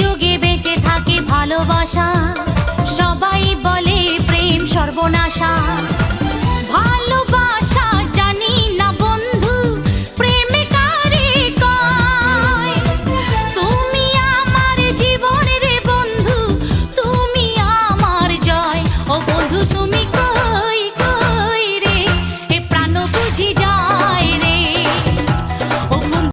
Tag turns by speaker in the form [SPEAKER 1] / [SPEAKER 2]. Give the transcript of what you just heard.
[SPEAKER 1] যুগে বেঁচে থাকে ভালোবাসা।